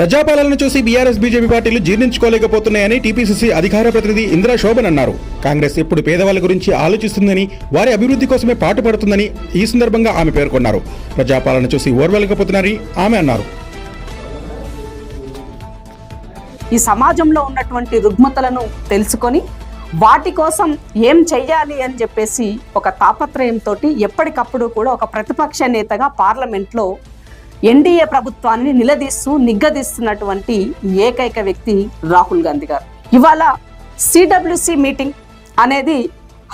ప్రజాపాలన చూసి BRS BJP పార్టీలు జీర్ణించుకోలేకపోతున్నాయని TPCC అధికార ప్రతినిధి ఇందిరా శోభన్ అన్నారు. కాంగ్రెస్ ఎప్పుడు పేదవాళ్ళ గురించి ఆలోచిస్తుందని వారి అభివృద్ధి కోసమే పాటుపడుతుందని ఈ సందర్భంగా ఆమె పేర్కొన్నారు. ప్రజాపాలన చూసి ఓర్వలేకపోతున్నారని ఆమె అన్నారు. ఈ సమాజంలో ఉన్నటువంటి రుగ్మతలను తెలుసుకొని వాటి కోసం ఏం చెయ్యాలి అని చెప్పేసి ఒక తాపత్రయంతో ఎప్పటికప్పుడు కూడా ఒక ప్రతిపక్ష నేతగా పార్లమెంట్లో ఎన్డీఏ ప్రభుత్వాన్ని నిలదీస్తూ నిగ్గదీస్తున్నటువంటి ఏకైక వ్యక్తి రాహుల్ గాంధీ గారు. ఇవాళ సిడబ్ల్యూసి మీటింగ్ అనేది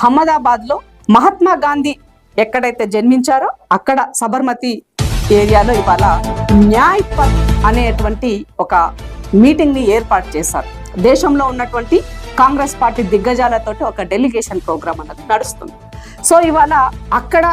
అహ్మదాబాద్లో మహాత్మా గాంధీ ఎక్కడైతే జన్మించారో అక్కడ సబర్మతి ఏరియాలో ఇవాళ న్యాయ్ పత్ అనేటువంటి ఒక మీటింగ్ని ఏర్పాటు చేశారు. దేశంలో ఉన్నటువంటి కాంగ్రెస్ పార్టీ దిగ్గజాలతోటి ఒక డెలిగేషన్ ప్రోగ్రామ్ అన్నది నడుస్తుంది. సో ఇవాళ అక్కడ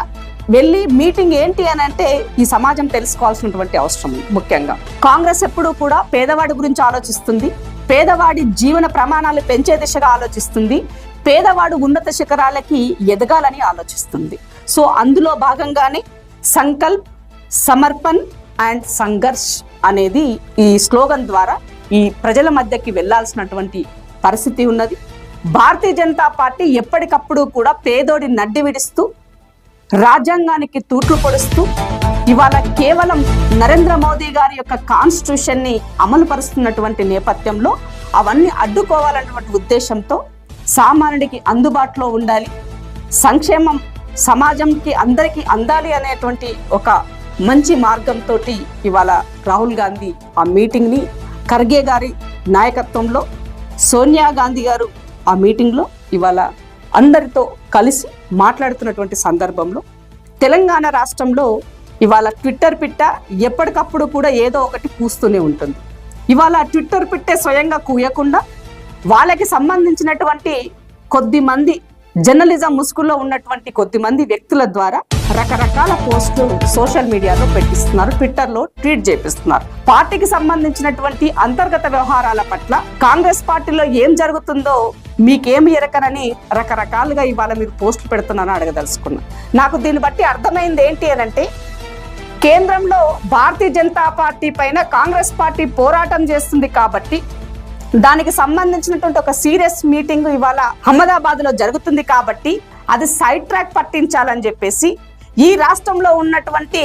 వెళ్ళి మీటింగ్ ఏంటి అని అంటే ఈ సమాజం తెలుసుకోవాల్సినటువంటి అవసరం ముఖ్యంగా. కాంగ్రెస్ ఎప్పుడూ కూడా పేదవాడి గురించి ఆలోచిస్తుంది. పేదవాడి జీవన ప్రమాణాలు పెంచే దిశగా ఆలోచిస్తుంది. పేదవాడు ఉన్నత శిఖరాలకి ఎదగాలని ఆలోచిస్తుంది. సో అందులో భాగంగానే సంకల్ప్ సమర్పణ్ అండ్ సంఘర్ష్ అనేది ఈ స్లోగన్ ద్వారా ఈ ప్రజల మధ్యకి వెళ్ళాల్సినటువంటి పరిస్థితి ఉన్నది. భారతీయ జనతా పార్టీ ఎప్పటికప్పుడు కూడా పేదోడి నడ్డి విడుస్తూ రాజ్యాంగానికి తూట్లు పొడుస్తూ ఇవాళ కేవలం నరేంద్ర మోదీ గారి యొక్క కాన్స్టిట్యూషన్ని అమలు పరుస్తున్నటువంటి నేపథ్యంలో అవన్నీ అడ్డుకోవాలన్నటువంటి ఉద్దేశంతో సామాన్యుడికి అందుబాటులో ఉండాలి. సంక్షేమం సమాజంకి అందరికీ అందాలి అనేటువంటి ఒక మంచి మార్గంతో ఇవాళ రాహుల్ గాంధీ ఆ మీటింగ్ని ఖర్గే గారి నాయకత్వంలో సోనియా గాంధీ గారు ఆ మీటింగ్లో ఇవాళ అందరితో కలిసి మాట్లాడుతున్నటువంటి సందర్భంలో తెలంగాణ రాష్ట్రంలో ఇవాళ ట్విట్టర్ పిట్ట ఎప్పటికప్పుడు కూడా ఏదో ఒకటి పూస్తూనే ఉంటుంది. ఇవాళ ట్విట్టర్ పిట్టే స్వయంగా కూయకుండా వాళ్ళకి సంబంధించినటువంటి కొద్ది మంది జర్నలిజం ముసుగులో ఉన్నటువంటి కొద్ది మంది వ్యక్తుల ద్వారా రకరకాల పోస్టులు సోషల్ మీడియాలో పెట్టిస్తున్నారు ట్విట్టర్లో ట్వీట్ చేపిస్తున్నారు. పార్టీకి సంబంధించినటువంటి అంతర్గత వ్యవహారాల పట్ల కాంగ్రెస్ పార్టీలో ఏం జరుగుతుందో మీకేమి ఎరకనని రకరకాలుగా ఇవాళ మీరు పోస్టులు పెడుతున్నారని అడగదలుచుకున్నా. నాకు దీన్ని బట్టి అర్థమైంది ఏంటి అని అంటే కేంద్రంలో భారతీయ జనతా పార్టీ పైన కాంగ్రెస్ పార్టీ పోరాటం చేస్తుంది కాబట్టి దానికి సంబంధించినటువంటి ఒక సీరియస్ మీటింగ్ ఇవాళ అహ్మదాబాద్లో జరుగుతుంది కాబట్టి అది సైడ్ ట్రాక్ పట్టించాలని చెప్పేసి ఈ రాష్ట్రంలో ఉన్నటువంటి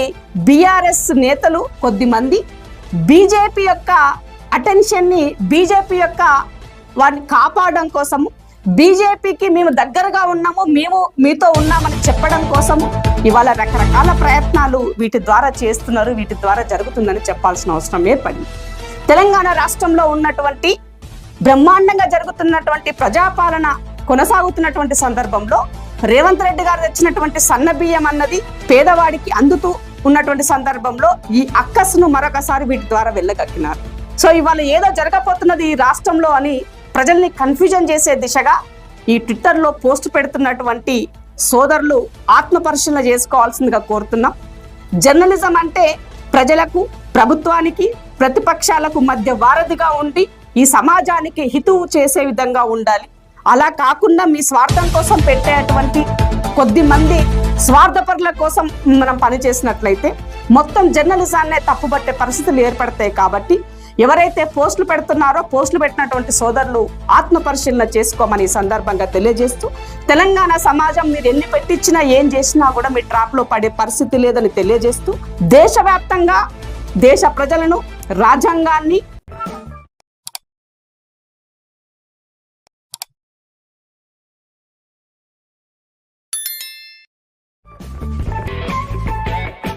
బీఆర్ఎస్ నేతలు కొద్దిమంది. బీజేపీ యొక్క అటెన్షన్ని బీజేపీ యొక్క వారిని కాపాడడం కోసము బీజేపీకి మేము దగ్గరగా ఉన్నాము మేము మీతో ఉన్నామని చెప్పడం కోసము ఇవాళ రకరకాల ప్రయత్నాలు వీటి ద్వారా చేస్తున్నారు వీటి ద్వారా జరుగుతుందని చెప్పాల్సిన అవసరం ఏర్పడింది. తెలంగాణ రాష్ట్రంలో ఉన్నటువంటి బ్రహ్మాండంగా జరుగుతున్నటువంటి ప్రజాపాలన కొనసాగుతున్నటువంటి సందర్భంలో రేవంత్ రెడ్డి గారు తెచ్చినటువంటి సన్న బియ్యం అన్నది పేదవాడికి అందుతూ ఉన్నటువంటి సందర్భంలో ఈ అక్కస్ను మరొకసారి వీటి ద్వారా వెళ్ళగక్కినారు. సో ఇవాళ ఏదో జరగబోతున్నది ఈ రాష్ట్రంలో అని ప్రజల్ని కన్ఫ్యూజన్ చేసే దిశగా ఈ ట్విట్టర్లో పోస్ట్ పెడుతున్నటువంటి సోదరులు ఆత్మ పరిశీలన చేసుకోవాల్సిందిగా కోరుతున్నాం. జర్నలిజం అంటే ప్రజలకు ప్రభుత్వానికి ప్రతిపక్షాలకు మధ్య వారధిగా ఉండి ఈ సమాజానికి హితువు చేసే విధంగా ఉండాలి. అలా కాకుండా మీ స్వార్థం కోసం పెట్టేటువంటి కొద్ది మంది స్వార్థపరుల కోసం మనం పనిచేసినట్లయితే మొత్తం జర్నలిజాన్నే తప్పుపట్టే పరిస్థితులు ఏర్పడతాయి కాబట్టి ఎవరైతే పోస్టులు పెడుతున్నారో పోస్టులు పెట్టినటువంటి సోదరులు ఆత్మ పరిశీలన చేసుకోమని ఈ సందర్భంగా తెలియజేస్తూ తెలంగాణ సమాజం మీరు ఎన్ని పెట్టించినా ఏం చేసినా కూడా మీ ట్రాప్లో పడే పరిస్థితి లేదని తెలియజేస్తూ దేశవ్యాప్తంగా దేశ ప్రజలను రాజ్యాంగాన్ని